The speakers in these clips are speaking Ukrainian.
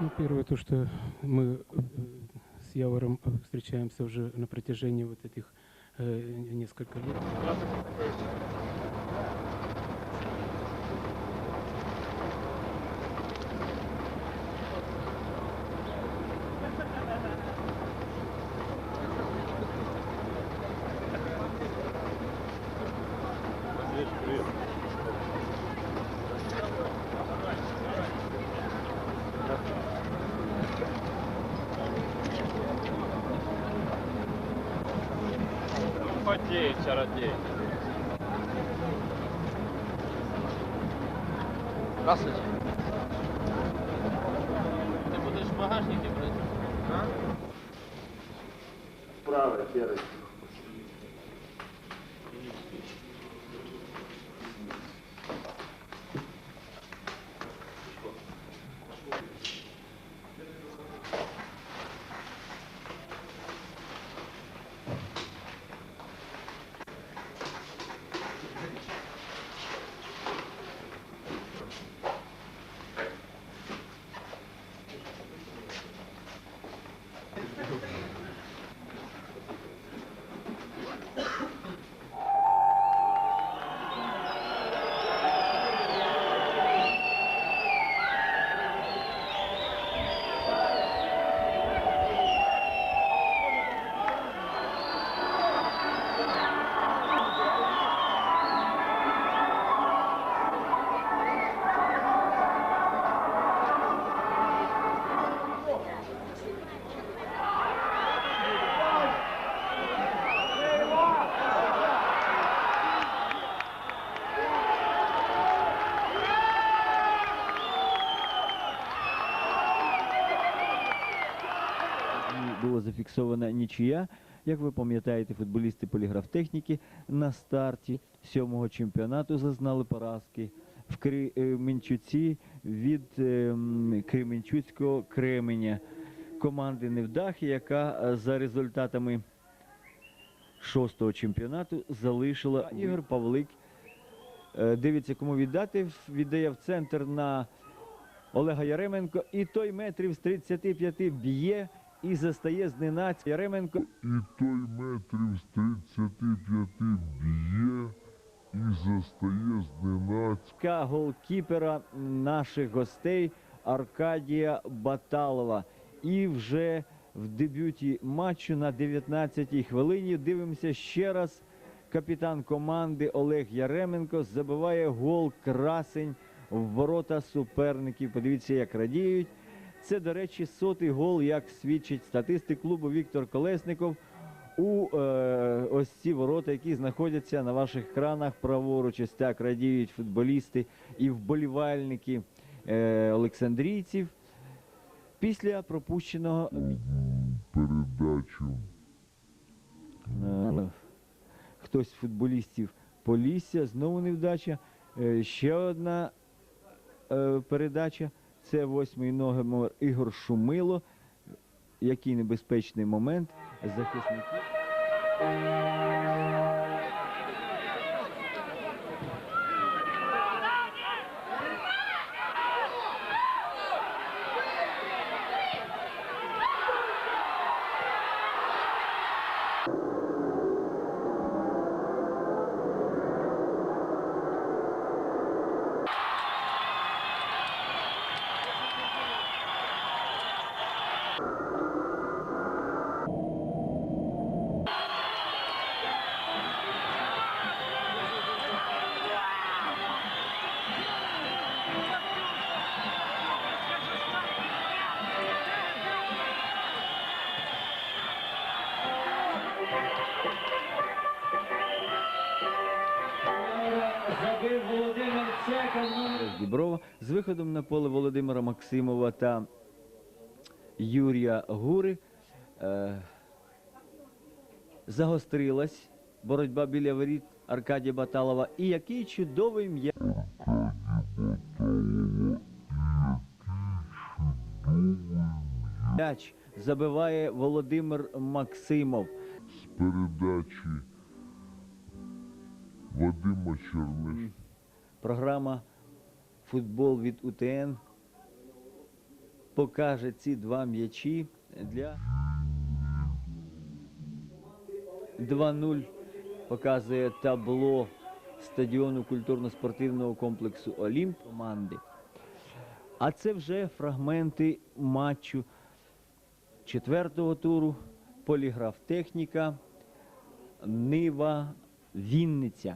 Ну, первое, то, что мы э, с Явором э, встречаемся уже на протяжении вот этих э, несколько лет. Потеет чародей. Здравствуйте. Ты будешь в багажнике брать? Правый, первый. Зафіксована нічия. Як ви пам'ятаєте, футболісти поліграфтехніки на старті сьомого чемпіонату зазнали поразки в Кременчуці від ем, Кременчуцького Кременя команди Невдахи, яка е, за результатами шостого чемпіонату залишила Ігор Павлик. Е, Дивиться, кому віддати. Віддає в центр на Олега Яременко. І той метрів з 35 б'є і застає зненацька Яременко. І той метрів з 35 б'є і застає зненацька. Голкіпера наших гостей Аркадія Баталова. І вже в дебюті матчу на 19-й хвилині дивимося ще раз. Капітан команди Олег Яременко забиває гол красень в ворота суперників. Подивіться, як радіють. Це, до речі, сотий гол, як свідчить статистик клубу Віктор Колесников у е, ось ці ворота, які знаходяться на ваших екранах праворуч. Ось так радіють футболісти і вболівальники е, Олександрійців. Після пропущеного Передачу е, хтось з футболістів Полісся, знову невдача. Е, ще одна е, передача. Це восьмий номер Ігор Шумило. Який небезпечний момент захисники. Забив Володимир Цекан. З Діброва з виходом на поле Володимира Максимова та Юрія Гури е, загострилась боротьба біля воріт Аркадія Баталова. І який чудовий. М'яч забиває Володимир Максимов. з передачі Вадима Черниш. Програма Футбол від УТН покаже ці два м'ячі для 2-0 показує табло стадіону культурно-спортивного комплексу Олімп команди. А це вже фрагменти матчу четвертого туру. Поліграф техніка, Нива, Вінниця.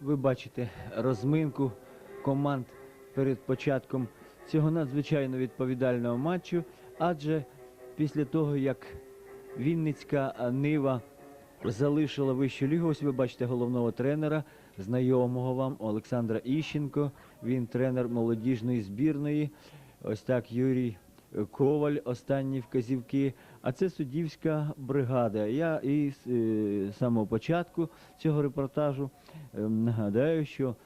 Ви бачите розминку команд перед початком цього надзвичайно відповідального матчу, адже після того, як Вінницька Нива залишила вищу лігу, ось ви бачите головного тренера, знайомого вам Олександра Іщенко. Він тренер молодіжної збірної. Ось так Юрій Коваль, останні вказівки. А це суддівська бригада. Я із е, самого початку цього репортажу ем, нагадаю, що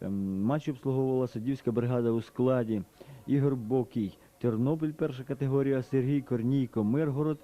ем, матч обслуговувала суддівська бригада у складі Ігор Бокій, Тернопіль, перша категорія, Сергій Корнійко, Миргород,